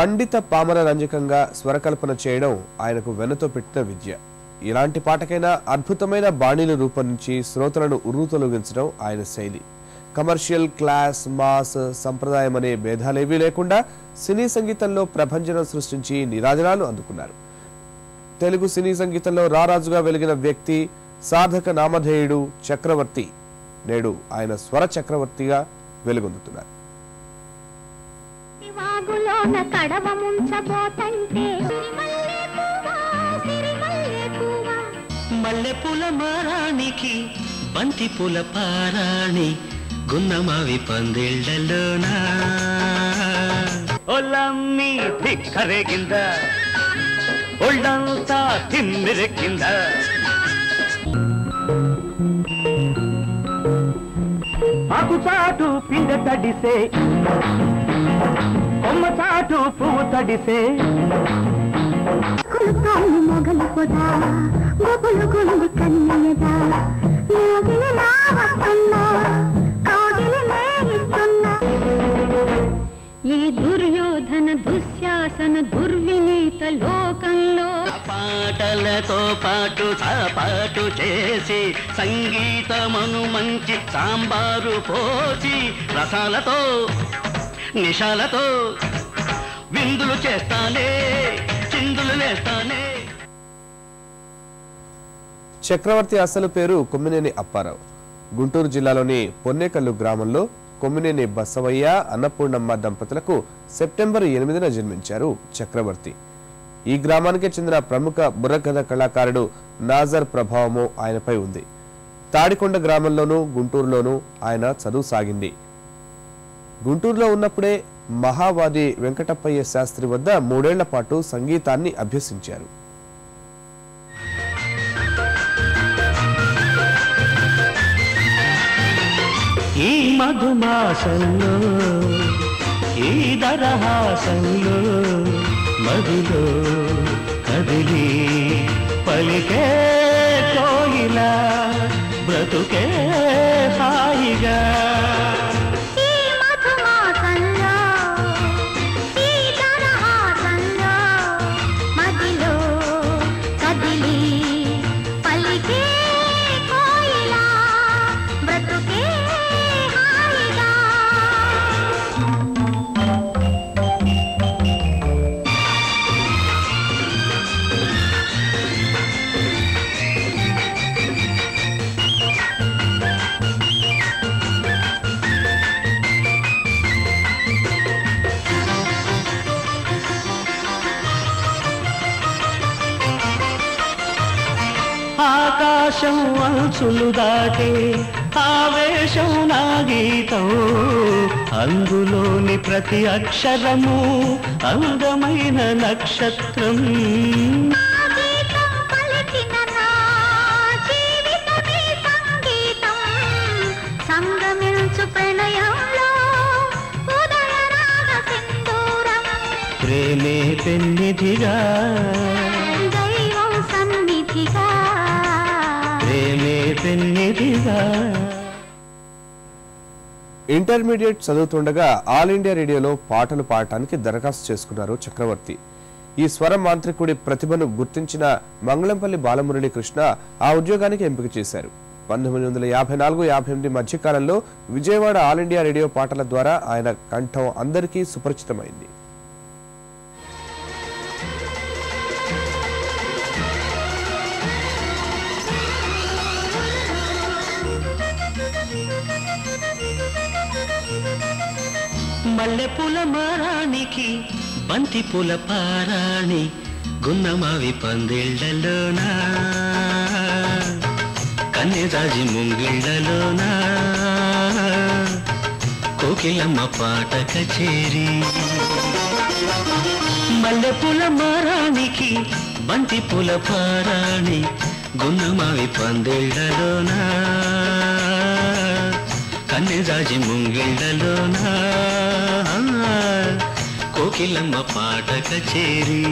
పండిత పామర రంజకంగా స్వరకల్పన చేయడం ఆయనకు వెనుతో పెట్టిన విద్య. ఇలాంటి పాటకైనా అద్భుతమైన బాణీలు రూపొందించి శ్రోతలను ఉర్రుతొలగించడం ఆయన శైలి. కమర్షియల్ క్లాస్ మాస్ సంప్రదాయం అనే భేదాలేవీ లేకుండా సినీ సంగీతంలో ప్రభంజనం సృష్టించి నిరాజనాలు అందుకున్నారు. తెలుగు సినీ సంగీతంలో రారాజుగా వెలిగిన వ్యక్తి సాధక నామధేయుడు చక్రవర్తి నేడు ఆయన స్వర చక్రవర్తిగా వెలుగొందుతున్నారు. వాగులోన కడవ ముంచబోతంటే. సిరిమల్లె పువ్వా, సిరిమల్లె పువ్వా. మల్లెపూల మారానికి బంతి పూల పారాణి గున్నమావి పందిళ్ళలోనా. ఒల్లమ్మి ధిక్కరేగింద ఒళ్ళంతా తిమ్మిరెక్కింద. ఆకు చాటు పిండ తడిసే కొమ్మ చాటు పువ్వు తడిసే. కులుకాన్ని మొగలు పొదా గొప్పలు గుండి కన్నయ్యదా. మోగిలి నా వస్తున్నా కాగిలి నేగిస్తున్నా ఈ దుర్యోధన దుశ్శాసన దుర్వినీత లోకంలో పాటలతో పాటు పాటు చేసి సంగీతమను మంచి సాంబారు పోసి రసాలతో నిషాలతో విందులు చేస్తానే చిందులు వేస్తానే. చక్రవర్తి అసలు పేరు కొమ్మినేని అప్పారావు. గుంటూరు జిల్లాలోని పొన్నేకల్లు గ్రామంలో కొమ్మినేని బసవయ్య అన్నపూర్ణమ్మ దంపతులకు సెప్టెంబర్ ఎనిమిదిన జన్మించారు చక్రవర్తి. ఈ గ్రామానికి చెందిన ప్రముఖ బుర్రకథ కళాకారుడు నాజర్ ప్రభావము ఆయనపై ఉంది. తాడికొండ గ్రామంలోనూ గుంటూరులోనూ ఆయన చదువు సాగింది. గుంటూరులో ఉన్నప్పుడే మహావాది వెంకటప్పయ్య శాస్త్రి వద్ద మూడేళ్ళ పాటు సంగీతాన్ని అభ్యసించారు. ఈ మధుమాసంలో ఈ దరహాసంలో మధులో కదిలి పలికే కోయిల బ్రతుకే ఆకాశం అంచులు దాటే ఆవేశం నా గీతం. అందులోని ప్రతి అక్షరము అందమైన నక్షత్రం. గీతం పలికిన ప్రేమే ఇంటర్మీడియట్ చదువుతుండగా ఆల్ ఇండియా రేడియోలో పాటలు పాడటానికి దరఖాస్తు చేసుకున్నారు చక్రవర్తి. ఈ స్వర మాంత్రికుడి ప్రతిభను గుర్తించిన మంగళంపల్లి బాలమురళి కృష్ణ ఆ ఉద్యోగానికి ఎంపిక చేశారు. పంతొమ్మిది వందల యాభై నాలుగు యాభై ఎనిమిది మధ్యకాలంలో విజయవాడ ఆల్ ఇండియా రేడియో పాటల ద్వారా ఆయన కంఠం అందరికీ సుపరిచితమైంది. మల్లెపూల మారానికి బంతి పూల పారాణి గున్నమావి పందిళ్ళలోనా? కన్నెరాజి ముంగిళ్ళలోనా? కోకిలమ్మ పాట కచేరి. మల్లెపూల మారానికి బంతి పూల పారాణి గున్నమావి పందిళ్ళలోనా? కన్నెరాజి ముంగిళ్ళలోనా కోకిలమ్మ పాట కచేరి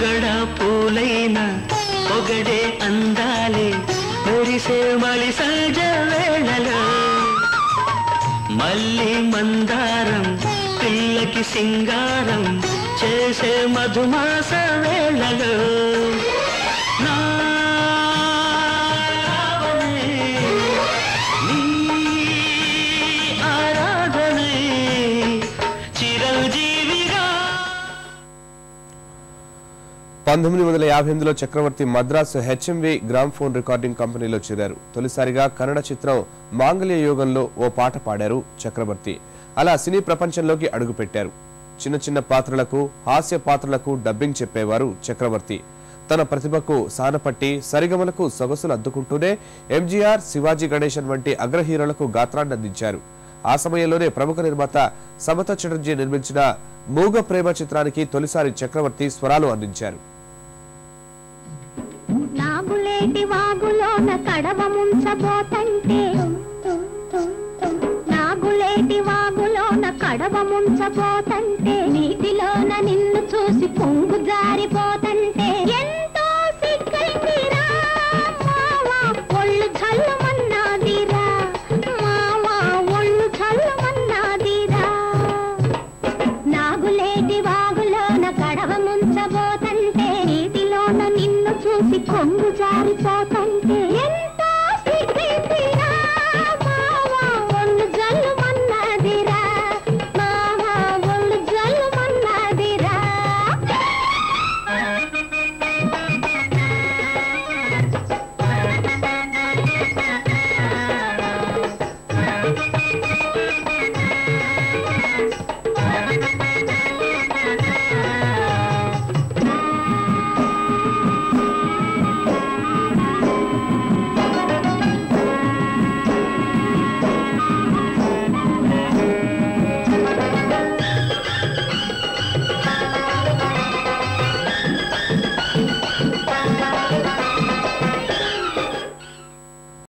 పొగడ పూలైన పొగడే అందాలే మురిసే మలి సహజ వేళలో. మళ్ళీ మందారం పిల్లకి సింగారం చేసే మధుమాస వేళలో. పంతొమ్మిది వందల యాభై ఎనిమిదిలో Chakravarthy Madras HMV gramophone recording కంపెనీలో చేరారు. తొలిసారిగా కన్నడ చిత్రం మాంగళ్య యోగంలో ఓ పాట పాడారు చక్రవర్తి. అలా సినీ ప్రపంచంలోకి అడుగుపెట్టారు. చిన్న చిన్న పాత్రలకు హాస్య పాత్రలకు డబ్బింగ్ చెప్పేవారు చక్రవర్తి. తన ప్రతిభకు సానపట్టి సరిగమలకు సొగసులు అద్దుకుంటూనే ఎంజీఆర్ శివాజీ గణేశన్ వంటి అగ్రహీరోలకు గాత్రాన్ని అందించారు ఆ సమయంలోనే ప్రముఖ నిర్మాత సమత చటర్జీ నిర్మించిన మూగ ప్రేమ చిత్రానికి తొలిసారి చక్రవర్తి స్వరాలు అందించారు. నాగులేటి వాగులోన కడవ ముంచబోతంటే నాగులేటి వాగులోన కడవ ముంచబోతంటే నీ